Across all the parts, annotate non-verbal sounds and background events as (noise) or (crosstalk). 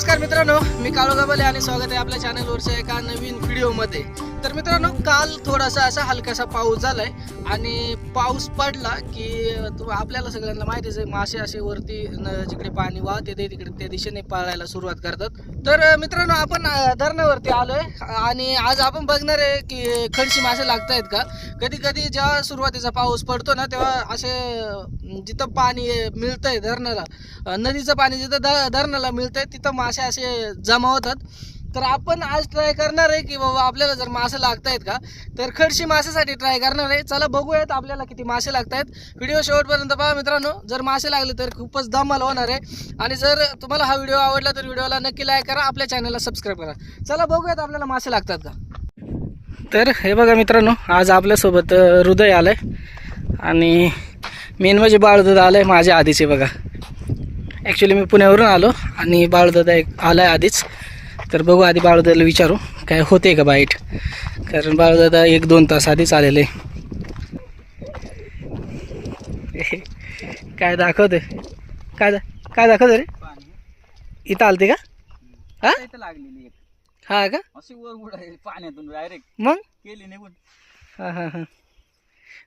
नमस्कार मित्रांनो मी काळोगाबले आणि स्वागत आहे आपल्या चॅनलवरच्या एका नवीन व्हिडिओमध्ये तर मित्रांनो काल थोडासा असा हलकासा पाऊस झालाय आणि पाऊस पडला की आपल्याला सगळ्यांना माहितीच आहे मासे असे वरती न- जिकडे पाणी वाहत येते तिकडे त्या दिशेने पळायला सुरुवात करतात. तर मित्रांनो आपण धरणावरती आलोय आणि आज आपण बघणार आहे की खडशी मासे लागतायत का? कधी कधी जेव्हा सुरुवातीचा पाऊस पडतो ना तेव्हा असे जिथं पाणी मिळतंय धरणाला नदीचं पाणी जिथं ध धरणाला मिळतंय तिथं मासे असे जमा होतात. तर आपण आज ट्राय करणार आहे की बाबा आपल्याला जर मासे लागतायत का तर खडशी मासेसाठी ट्राय करणार आहे. चला बघूयात आपल्याला किती मासे लागतायत. व्हिडिओ शेवटपर्यंत पहा मित्रांनो. जर मासे लागले तर खूपच धमाल होणार आहे. आणि जर तुम्हाला हा व्हिडिओ आवडला तर व्हिडिओला नक्की लाईक करा. आपल्या चॅनलला सबस्क्राईब करा. चला बघूयात आपल्याला मासे लागतात का. तर हे बघा मित्रांनो आज आपल्यासोबत हृदय हृदय आहे आणि मेन म्हणजे बाळदादा आहे माझ्या आधीचे बघा. ॲक्च्युली मी पुण्यावरून आलो आणि बाळदादा एक आलाय आधीच. तर बघू आधी बाळदादाला विचारू. काय होते का बाईट? कारण बाळदादा एक दोन तास आधीच आलेले. काय दाखवते काय काय दाखवते रे? इथं आलते का? हा? इथं लागलेली हा का? अशी वर पाण्यातून डायरेक्ट मग? केली निघून हां हां हां.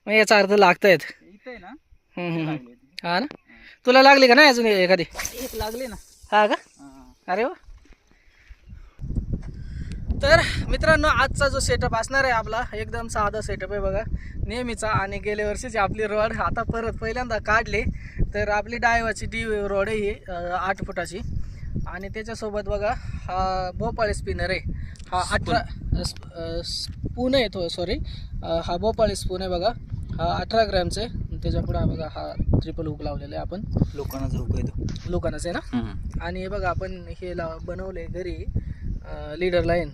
मग याचा अर्थ लागतायत. इथं आहे ना. हा ना? तुला लागली का नाही अजून एखादी? एक लागली ना. हा का. अरे वा. तर मित्रांनो आजचा जो सेटअप असणार आहे आपला एकदम साधा सेटअप आहे बघा. नेहमीचा आणि गेल्या वर्षीची आपली रोड आता परत पहिल्यांदा काढली. तर आपली डायवाची डी रोड आहे ही आठ फुटाची. आणि त्याच्यासोबत बघा हा भोपाळी स्पिनर आहे. हा अठरा स्पून आहे तो सॉरी हा भोपाळी स्पून आहे बघा. हा अठरा ग्रॅमचा आहे. त्याच्या पुढे हा बघा हा ट्रिपल हुक लावलेला आहे आपण. लोकांनाच रोक येतो लोकांनाच आहे ना? आणि हे बघा आपण हे ला बनवले घरी लीडर लाईन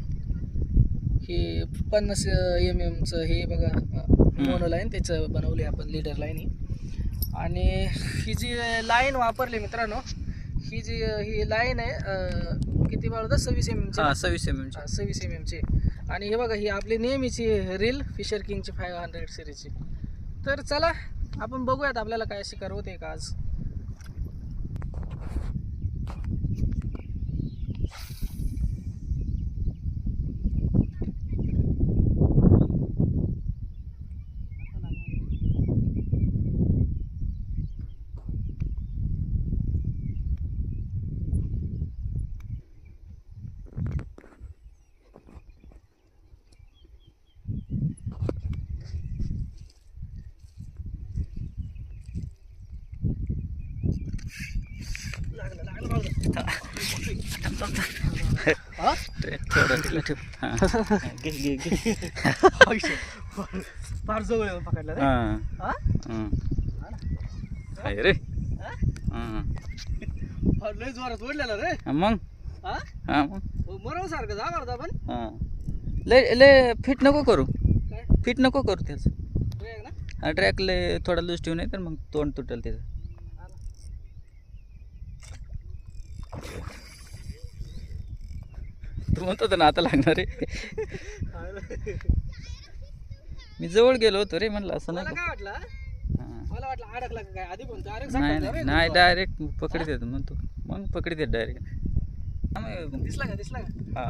हे पन्नास एम एमचं हे बघा मोनो लाईन त्याचं बनवले आपण लीडर लाईन ही. आणि ही जी लाईन वापरली मित्रांनो ही जी ही लाईन आहे किती बाळ सव्वीस एम एमची सव्वीस एम एम सव्वीस एम एमची आणि हे बघा ही आपली नेहमीची रील फिशर किंगची फाईव्ह हंड्रेड सिरीजची तर चला आपण बघूयात आपल्याला काय शिकार होते का आज लागलं लागलं लागलं हा? ठेव फार जवळ येऊन पकडला रे. हा. हा? हं. रे. हा? फार लय जोरात ओढलेला रे. मग? हा? हा मग? मरव सारखं हा. लय लय फिट नको करू. काय? फिट नको करू त्याचं. रे ना. हा ट्रॅक लय थोडा लूज ठेवू नाही तर मग तोंड तुटेल त्याचं हा ना. तू म्हणतो होता ना आता लागणार आहे. मी जवळ गेलो होतो रे म्हणलं असं अरे नाही नाही नाही. डायरेक्ट पकडीत येतो म्हणतो. मग पकडीत येत डायरेक्ट दिसला का दिसला का? हा.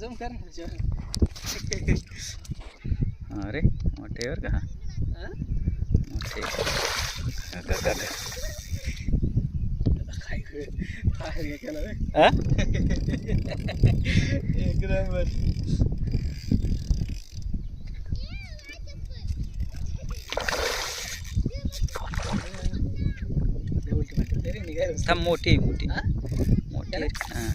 जम कर ना त्याच्यावर. हा रे मोठे वर का? मोठे हा, का, का, का. काय रे? काय रे केलं रे? हा? एक नंबर. थांब मोठी मोठी हा? मोठी. हा.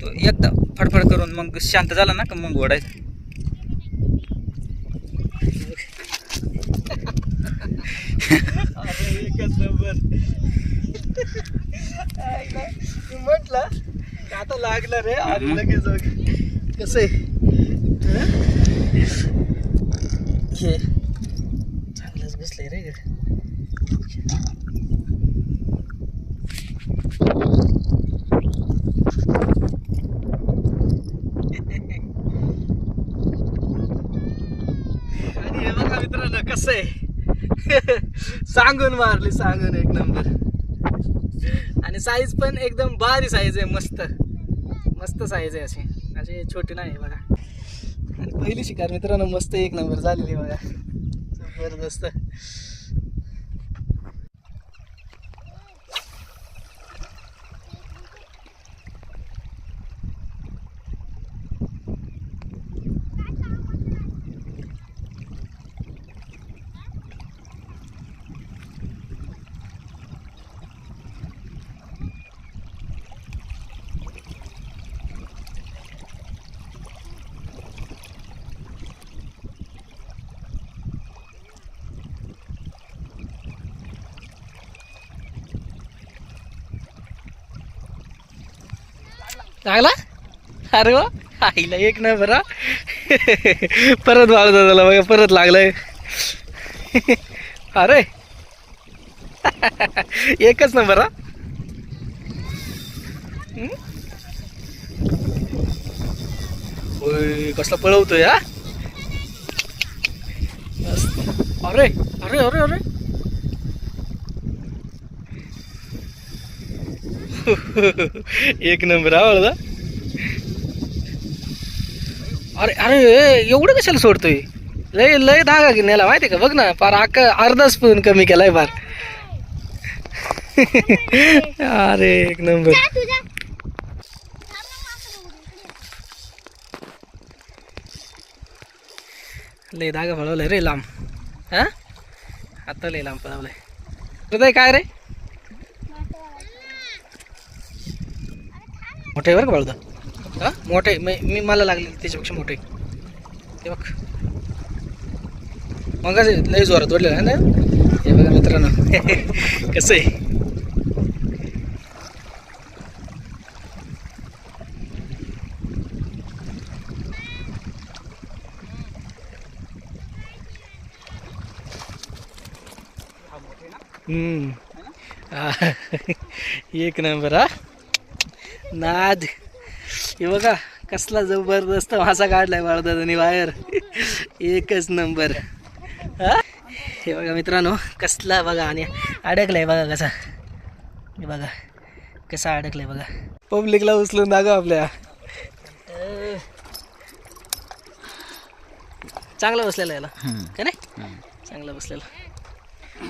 तो एकदा फडफड करून मग शांत झाला ना का मग ओढायचं एकच नंबर (laughs) म्हटलं आता लागलं रे मग? लगेच. कसं आहे हं? हे चांगलंच बसलंय रे आणि हे बघा मित्रांनो कसं आहे (laughs) सांगून मारली सांगून एक नंबर आणि साईज पण एकदम भारी साईज आहे मस्त. मस्त साईज आहे अशी. अशी छोटी नाही आहे बघा. आणि पहिली शिकार मित्रांनो मस्त एक नंबर झालेली आहे बघा. जबरदस्त. लागला? अरे वा आईला एक नंबर बरा. परत वाळत झाला बघा परत लागलाय. अरे. एकच नंबर बरा. होय कसला पळवतोय हा? अरे अरे अरे अरे. एक नंबर आवडला अरे अरे एवढं कशाला सोडतोय? लय लय धागा की नेला माहिती का? बघ ना फार अक्का अर्धा स्पून कमी केलाय फार. अरे एक नंबर. लय धागा पळवलाय रे लांब. हा? आता लय लांब पळवलाय हृदय काय रे? मोठे बरं का बाळूदा? हा? मोठे मी मी मला लागले त्याच्यापेक्षा मोठे ते बघ. मग लय जोरात ओढलेलं आहे ना? हे बघा मित्रांनो. (laughs) कसं आहे? (laughs) एक नंबर हा. नाद. हे बघा कसला जबरदस्त मासा काढलाय बाळदादानी बाहेर. एकच नंबर. हा? हे बघा मित्रांनो कसला बघा आणि अडकलाय बघा कसा. हे बघा कसा अडकलाय बघा. पब्लिकला उचलून दाखव आपल्या. चांगला बसलेला याला. का नाही? चांगला बसलेला.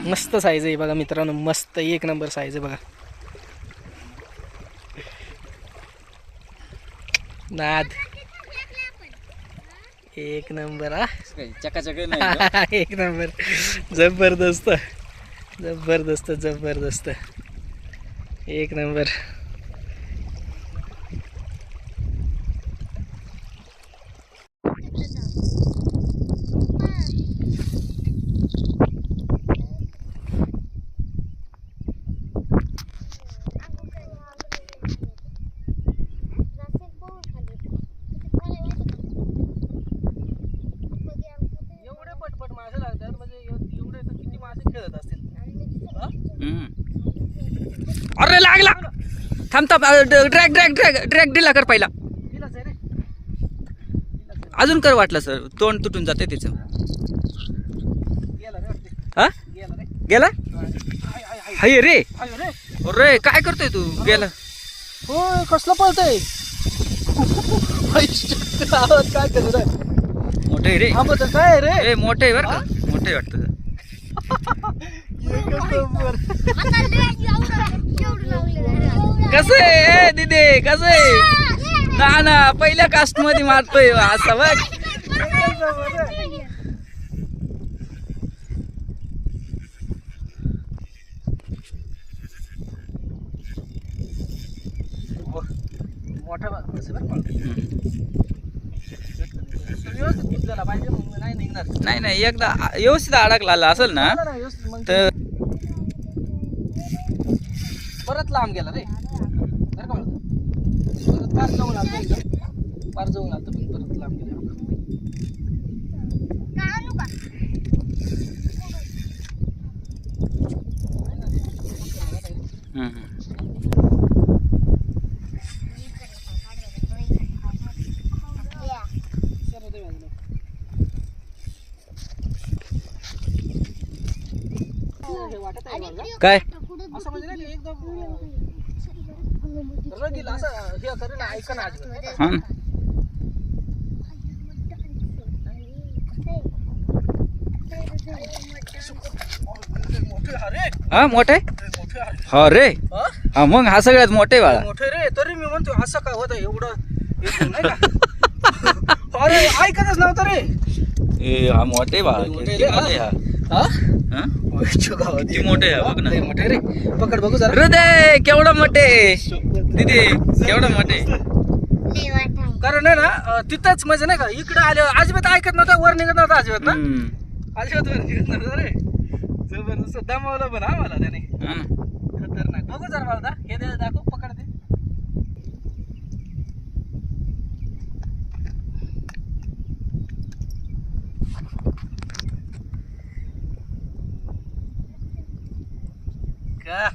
मस्त साईज आहे बघा मित्रांनो मस्त एक नंबर साईज आहे बघा. नाद. एक नंबर हा. चकाचक एक नंबर. जबरदस्त. जबरदस्त जबरदस्त. एक नंबर एवढे पटपट मासे लागतात म्हणजे एवढे तर किती मासे खेळत असतील अरे लागला थांब थांब. ड्रॅग ड्रॅग ड्रॅग ड्रॅग दिला कर पहिला. अजून कर वाटलं सर तोंड तुटून जाते त्याचं गेला रे वाटते हा? गेला? हाय हाय हाय हाय रे. अरे काय करतोय तू? गेला. होय कसलं पळतय? काय करत मोठे रे. थांबत काय रे? ए मोठे बर का. मोठे वाटतं. कसं आहे? ए, दिदे कसं आहे? ना ना पहिल्या कास्टमध्ये मारतोय असं बघ. मोठा नाही निघणार नाही नाही एकदा व्यवस्थित अडकला असेल ना तर परत लांब गेला रे. बरं का म्हणतो? परत फार जवळ आलं एकदम फार जवळ आलं पण परत लांब गेला. काय असं म्हणजे नाही का एकदम रगील असं हे ना हा मोठे हा मोठे? मोठे अरे हा रे. हा? मग हा सगळ्यात मोठे बाळा. मोठे रे तरी मी म्हणतो असं काय होतं एवढं? (laughs) नाही का? अरे ऐकतच नव्हतं रे. ए हा मोठे बाळा. मोठे रे, हा? ओयच्या गावात. किती मोठे आहे, बघ ना. लय मोठे रे पकड बघू जरा हृदय केवढा मोठे दीदी केवढा मोठे कारण आहे ना अं, तिथंच म्हणजे नाही का इकडे आले अजिबात ऐकत नव्हतं वर निघत नव्हतं अजिबात ना हम्म. अजिबात वर निघत नव्हतं रे जबरदस्त दमावलं पण हा मला त्याने हा ना. खतरनाक बघू जरा मला दा. हे दे दाखव पकड दे का?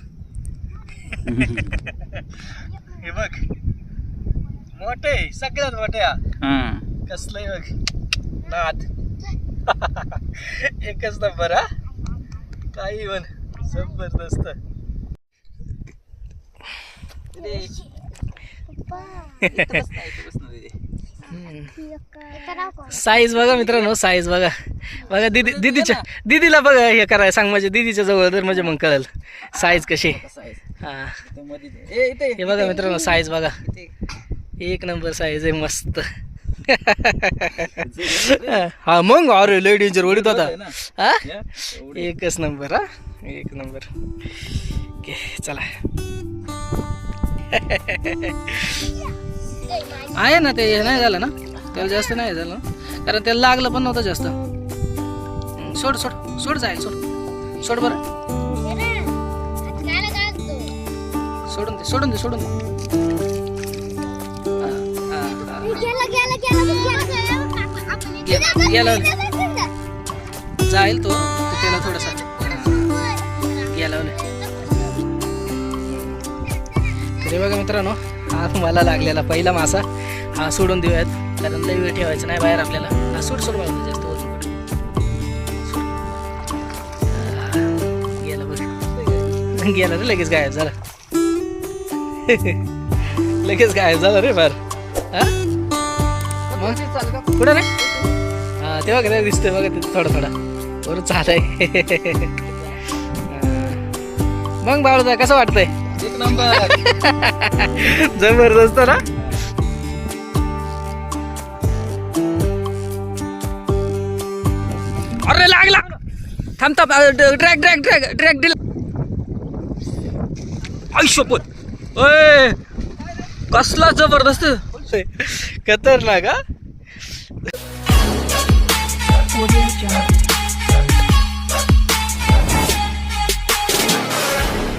हे बघ. मोठे सगळ्यात मोठे. कसलंय बघ. नाद. (laughs) एकच नंबर हा. काही म्हण. जबरदस्त. (laughs) साईज बघा मित्रांनो साईज बघा. बघा दिदी दिदीच्या दिदीला बघा हे करायला सांग म्हणजे दिदीच्या जवळ तर म्हणजे मग कळेल. साईज कशी? हा. हे बघा मित्रांनो साईज बघा. एक नंबर साईज आहे मस्त. (laughs) हा मग अरे लय डेंजर ओढीत होता. हा? एकच नंबर हा? एक नंबर. ओके चला. (laughs) आहे ना ते हे नाही झालं ना? त्याला जास्त नाही झालं. कारण त्याला लागलं पण नव्हतं जास्त. हम्म, सोड सोड सोड जाईल सोड. सोड बरं. सोडून दे सोडून दे सोडून दे. हा, हा, हा. गेला जाईल तो त्याला थोडासा. गेला तरी बघा मित्रांनो मला लागलेला पहिला मासा. हा सोडून देऊयात. कारण लई वेळ ठेवायचं नाही बाहेर आपल्याला. हा सोड सोड बाबा म्हणजे जास्त वजन गेला बघ गेला रे लगेच गायब झाला. (laughs) लगेच गायब झाला रे फार. हा? मग? कुठं रे? हा तेव्हा का दिसतंय बघा तिथे थोडा थोडा. बरं चालय (laughs) मग बाळदा कसं वाटतंय? (laughs) जबरदस्त ना? अरे लागला थांब थांब. ड्रॅग ड्रॅग ड्रॅग ड्रॅग दिला. आयुष्यपत अय कसला जबरदस्त. खतरनाक का